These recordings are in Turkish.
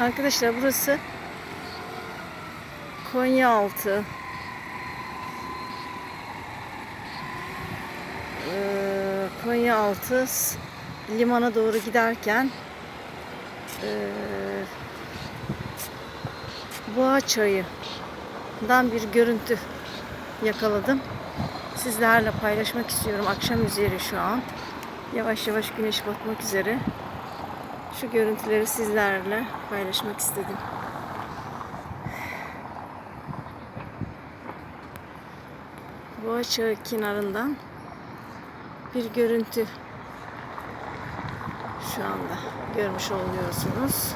Arkadaşlar burası Konyaaltı. Ee, Konyaaltı limana doğru giderken ee, Boğa Çayı'dan bir görüntü yakaladım. Sizlerle paylaşmak istiyorum. Akşam üzeri şu an. Yavaş yavaş güneş batmak üzere. Şu görüntüleri sizlerle paylaşmak istedim. Boğa Çağı kenarından bir görüntü şu anda görmüş oluyorsunuz.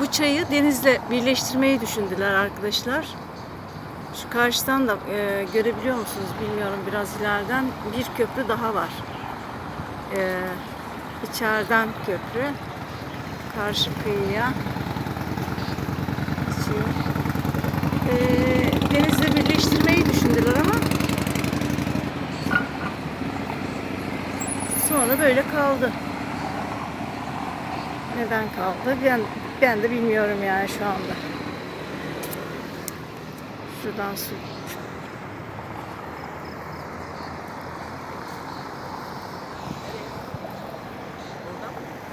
Bu çayı denizle birleştirmeyi düşündüler arkadaşlar. Şu karşıdan da e, görebiliyor musunuz bilmiyorum biraz ileriden bir köprü daha var. E, içeriden köprü karşı kıyıya. E, denizle birleştirmeyi düşündüler ama sonra böyle kaldı. Neden kaldı? Ben ben de bilmiyorum yani şu anda. Şuradan su.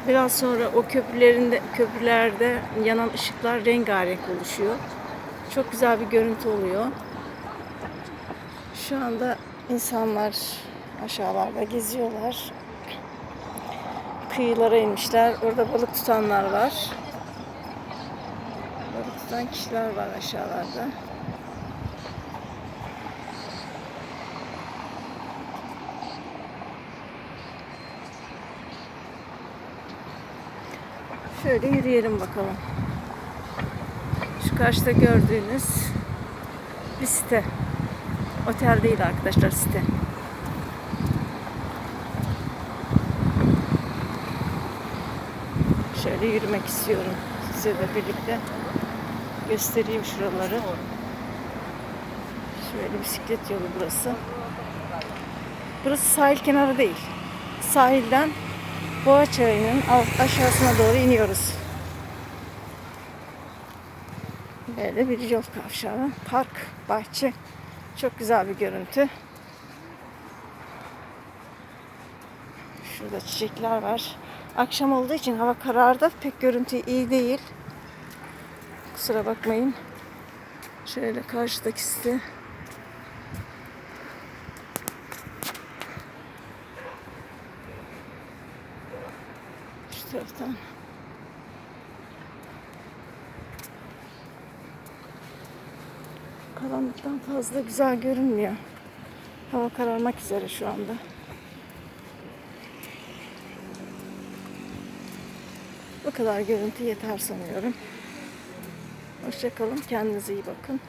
Biraz sonra o köprülerinde köprülerde yanan ışıklar rengarenk oluşuyor. Çok güzel bir görüntü oluyor. Şu anda insanlar aşağılarda geziyorlar. Kıyılara inmişler. Orada balık tutanlar var. Balık tutan kişiler var aşağılarda. Şöyle yürüyelim bakalım. Şu karşıda gördüğünüz bir site. Otel değil arkadaşlar site. Şöyle yürümek istiyorum. Size de birlikte göstereyim şuraları. Şöyle bisiklet yolu burası. Burası sahil kenarı değil. Sahilden Boğa Çayı'nın aşağısına doğru iniyoruz. Böyle bir yol kavşağı, park, bahçe. Çok güzel bir görüntü. Şurada çiçekler var. Akşam olduğu için hava karardı. Pek görüntü iyi değil. Kusura bakmayın. Şöyle karşıdaki site. Taraftan. Karanlıktan fazla güzel görünmüyor. Hava kararmak üzere şu anda. Bu kadar görüntü yeter sanıyorum. Hoşçakalın. Kendinize iyi bakın.